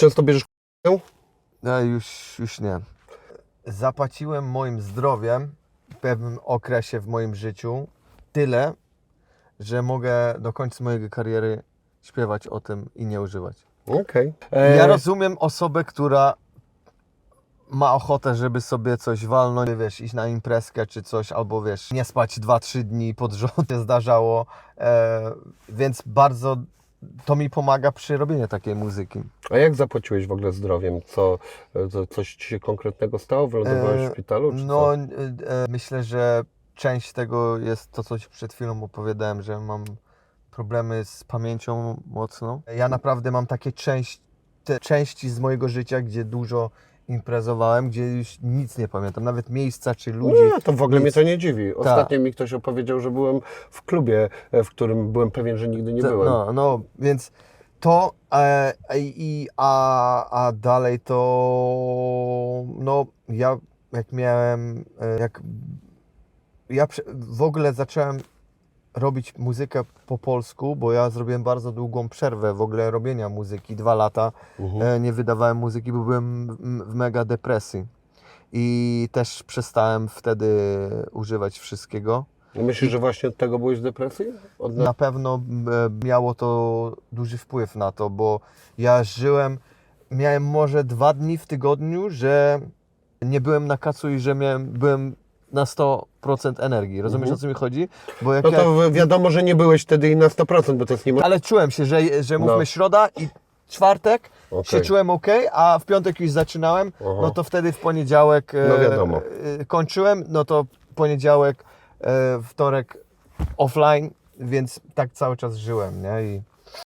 często bierzesz k***ę? No już, już nie. Zapłaciłem moim zdrowiem w pewnym okresie w moim życiu tyle, że mogę do końca mojej kariery śpiewać o tym i nie używać. Okej. Ja E, rozumiem osobę, która ma ochotę, żeby sobie coś walnąć, wiesz, iść na imprezkę czy coś, albo wiesz, nie spać 2-3 dni pod rząd, się zdarzało, e, więc bardzo to mi pomaga przy robieniu takiej muzyki. A jak zapłaciłeś w ogóle zdrowiem? Co, co coś ci się konkretnego stało? Wylądowałeś w E, szpitalu? Czy No, co? e, myślę, że część tego jest to, co Ci przed chwilą opowiadałem, że mam problemy z pamięcią mocno. Ja naprawdę mam takie część, te części z mojego życia, gdzie dużo imprezowałem, gdzie już nic nie pamiętam, nawet miejsca czy ludzi. No, to w ogóle nic. mnie to nie dziwi. Ostatnio mi ktoś opowiedział, że byłem w klubie, e, w którym byłem pewien, że nigdy nie To- byłem. No, no, więc to e, i a, a dalej to no ja jak miałem e, jak ja w ogóle zacząłem robić muzykę po polsku, bo ja zrobiłem bardzo długą przerwę w ogóle robienia muzyki, dwa lata Mhm. e, nie wydawałem muzyki, bo byłem w- w mega depresji i też przestałem wtedy używać wszystkiego. Myślisz, że właśnie od tego byłeś w depresji? Od... Na pewno e, miało to duży wpływ na to, bo ja żyłem, miałem może dwa dni w tygodniu, że nie byłem na kacu i że miałem, byłem na 100% energii. Rozumiesz Mhm. o co mi chodzi? Bo jak No ja, to wiadomo, że nie byłeś wtedy i na 100%, bo to jest niemożliwe. ale czułem się, że, że mówmy No. środa i czwartek Okej. się czułem ok, a w piątek już zaczynałem, Aha. no to wtedy w poniedziałek e, No wiadomo. e, kończyłem, no to poniedziałek, e, wtorek offline, więc tak cały czas żyłem, nie? I